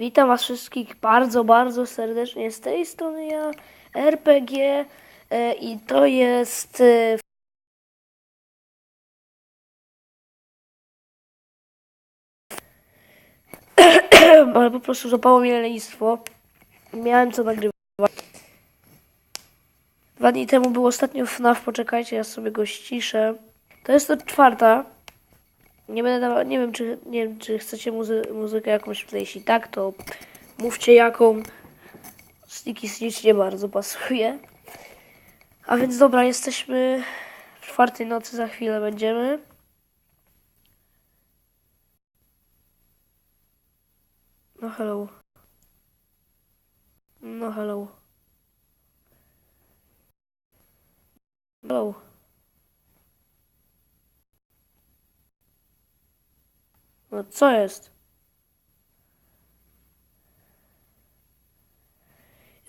Witam Was wszystkich bardzo, bardzo serdecznie. Z tej strony ja, RPG e, i to jest e, ale po prostu zapało mnie lenistwo. Miałem co nagrywać. Dwa dni temu był ostatnio FNAF, poczekajcie, ja sobie go ściszę. To jest to czwarta. Nie będę dawał, nie wiem czy, nie wiem, czy chcecie muzy muzykę jakąś tutaj. Jeśli tak, to mówcie jaką. Sticky Stitch nie bardzo pasuje. A więc dobra, jesteśmy w czwartej nocy, za chwilę będziemy. No hello. No hello. Hello. No co jest?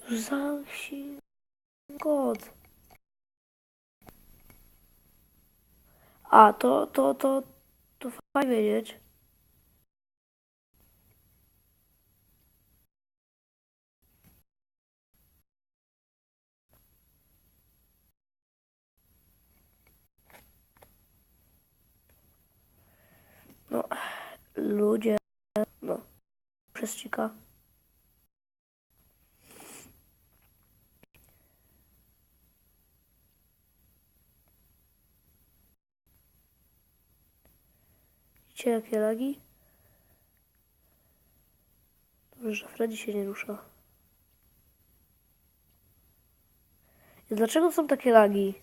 Już zamknij kod. A, to, to, to, to fajnie wiedzieć. No, ludzie, no, prześcika. Widzicie jakie lagi? Dobrze, że Freddy się nie rusza. I dlaczego są takie lagi?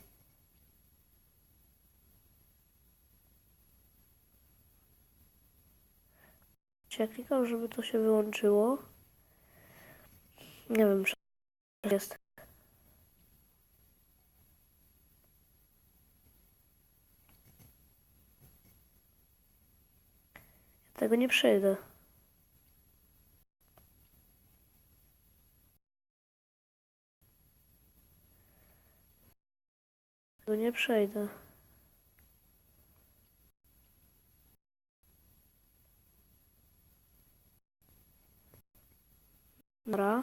Czy ja klikam, żeby to się wyłączyło? Nie wiem, czy jest. Ja tego nie przejdę. Tego nie przejdę. Dobra.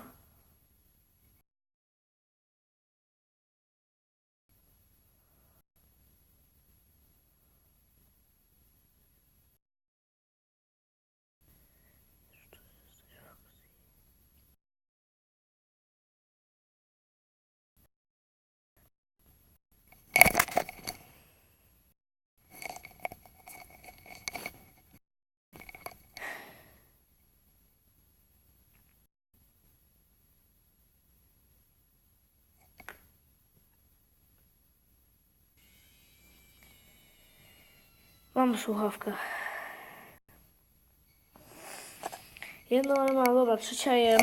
Mam słuchawkę. Jedno, mam, dobra, trzecia jem.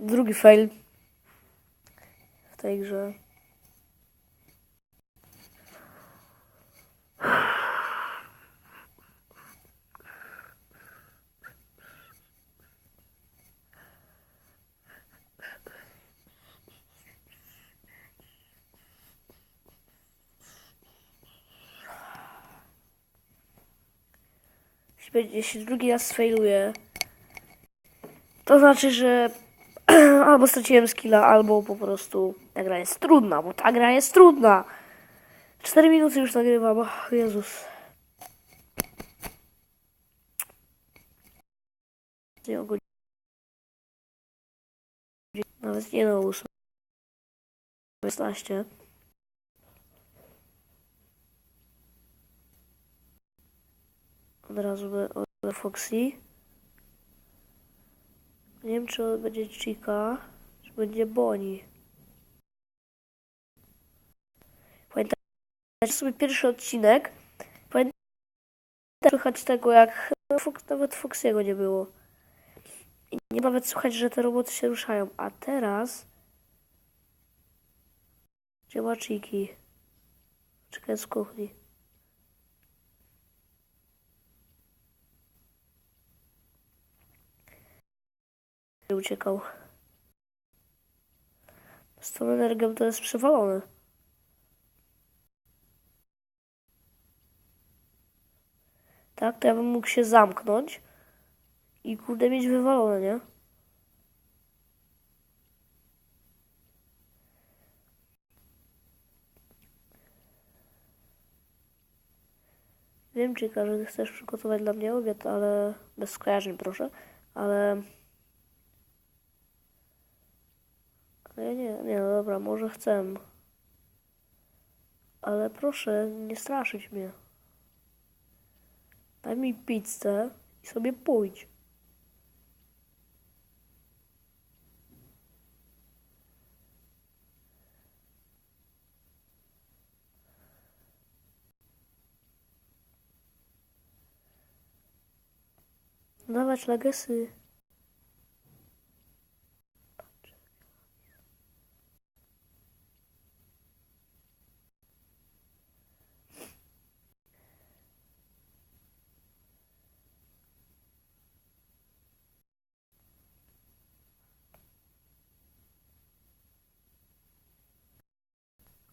Drugi fail w tej grze. Jeśli, drugi raz failuje, to znaczy, że albo straciłem skilla, albo po prostu ta gra jest trudna, bo ta gra jest trudna. 4 minuty już nagrywam, o Jezus. Nie o. Nawet nie na 8. 16. Od razu od Foxy. Nie wiem, czy będzie Chica, czy będzie Bonnie. Pamiętajcie sobie pierwszy odcinek. Pamiętajcie słychać tego, jak nawet Foxy'ego nie było. I nie nawet słychać, że te roboty się ruszają. A teraz... Gdzie ma Chiki? Czekaj z kuchni. Uciekał. Z tą energią to jest przewalone. Tak, to ja bym mógł się zamknąć I kurde mieć wywalone, nie? Wiem, czy każdy chcesz przygotować dla mnie obiad, ale bez skojarzeń proszę, ale... Ale ja nie, nie, no dobra, może chcę. Ale proszę, nie straszyć mnie. Daj mi pizzę i sobie pójdź. Dawać legacy.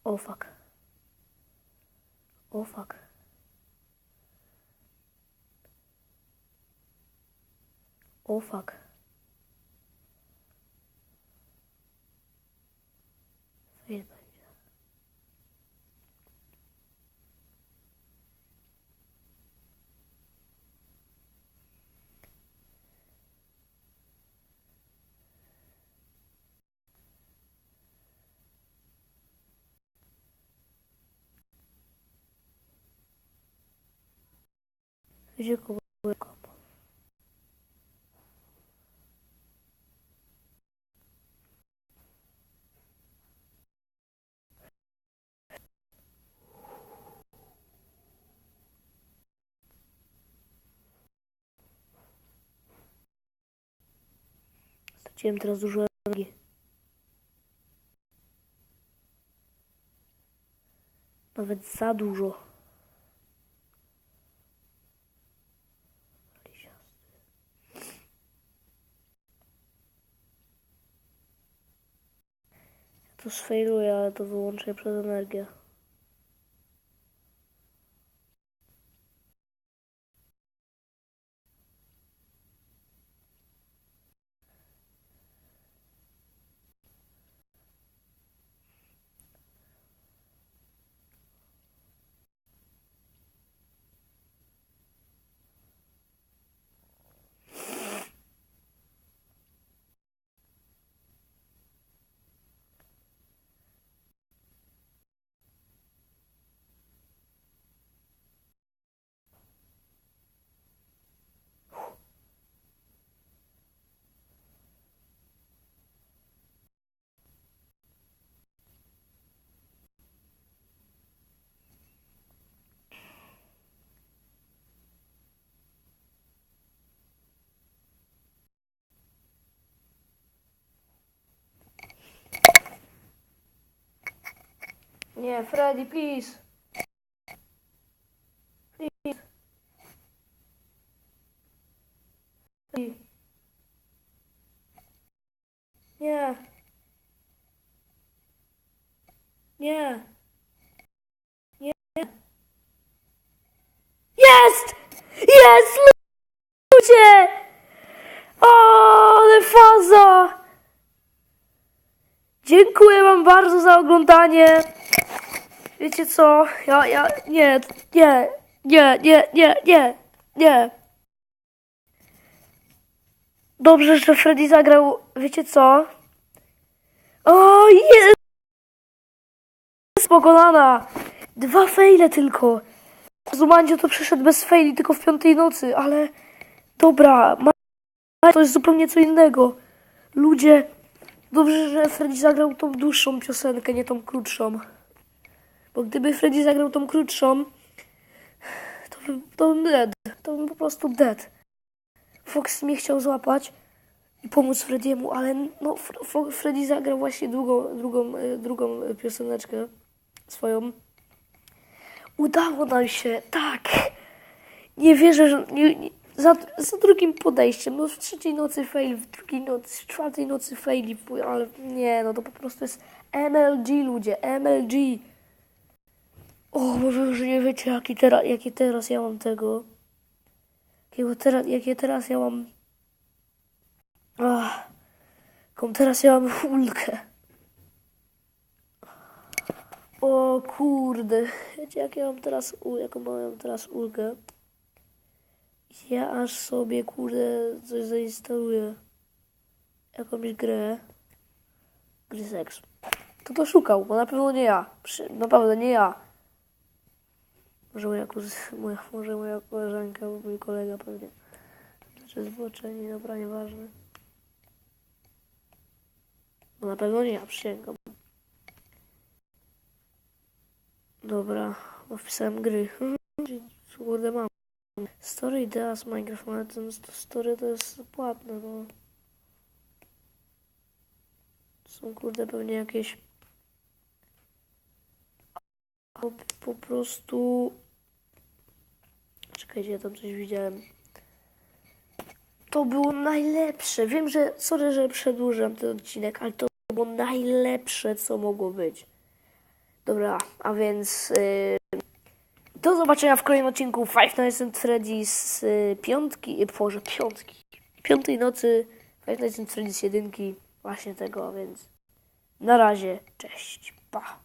Oh fuck. Oh fuck. Oh fuck. Gdzie kogo Straciłem teraz dużo energii. Nawet za dużo. To sfailuję, ale to wyłączę przez energię. Nie, Freddy, please. Please. Freddy. Nie. Nie. Nie. Jest! Jest! Ludzie! O, ale faza! Dziękuję wam bardzo za oglądanie. Wiecie co? Ja, ja, nie, nie, nie, nie, nie, nie, nie. Dobrze, że Freddy zagrał, wiecie co? O, jest! Pokonana! Dwa fejle tylko. Zumandzio to przyszedł bez fejli, tylko w piątej nocy, ale... Dobra, ma... to jest zupełnie co innego. Ludzie, dobrze, że Freddy zagrał tą dłuższą piosenkę, nie tą krótszą. Bo gdyby Freddy zagrał tą krótszą, to, to bym dead. To bym po prostu dead. Fox mnie chciał złapać i pomóc Frediemu, ale no, Fr- Fr- Freddy zagrał właśnie drugą, drugą, e, drugą pioseneczkę swoją. Udało nam się, tak. Nie wierzę, że nie, nie, za, za drugim podejściem, no w trzeciej nocy fail, w drugiej nocy, w czwartej nocy fail, ale nie, no to po prostu jest MLG ludzie, MLG. O, może już nie wiecie, jaki teraz, jakie teraz ja mam tego. Jakiego teraz, jakie teraz ja mam Kom teraz ja mam ulgę. O kurde, wiecie jak ja mam teraz, jaką mam teraz ulgę? Ja aż sobie kurde coś zainstaluję. Jakąś grę. Gry seks. To to szukał, bo na pewno nie ja. Przy, naprawdę nie ja. Może moja, kuz- moja, może moja koleżanka, albo mój kolega pewnie. Znaczy zboczeni, dobra, nieważne. Bo na pewno nie ja, przysięgam. Dobra, bo gry. Kurde mam. Story idea z Minecraft, ale ten st- story to jest płatne, no. Są kurde pewnie jakieś po, po prostu czekajcie, ja tam coś widziałem. To było najlepsze. Wiem, że sorry, że przedłużam ten odcinek, ale to było najlepsze, co mogło być. Dobra, a więc yy, do zobaczenia w kolejnym odcinku Five Nights at Freddy's yy, piątki, yy, Boże, piątki, piątej nocy Five Nights at Freddy's jedynki, właśnie tego, a więc na razie, cześć, pa.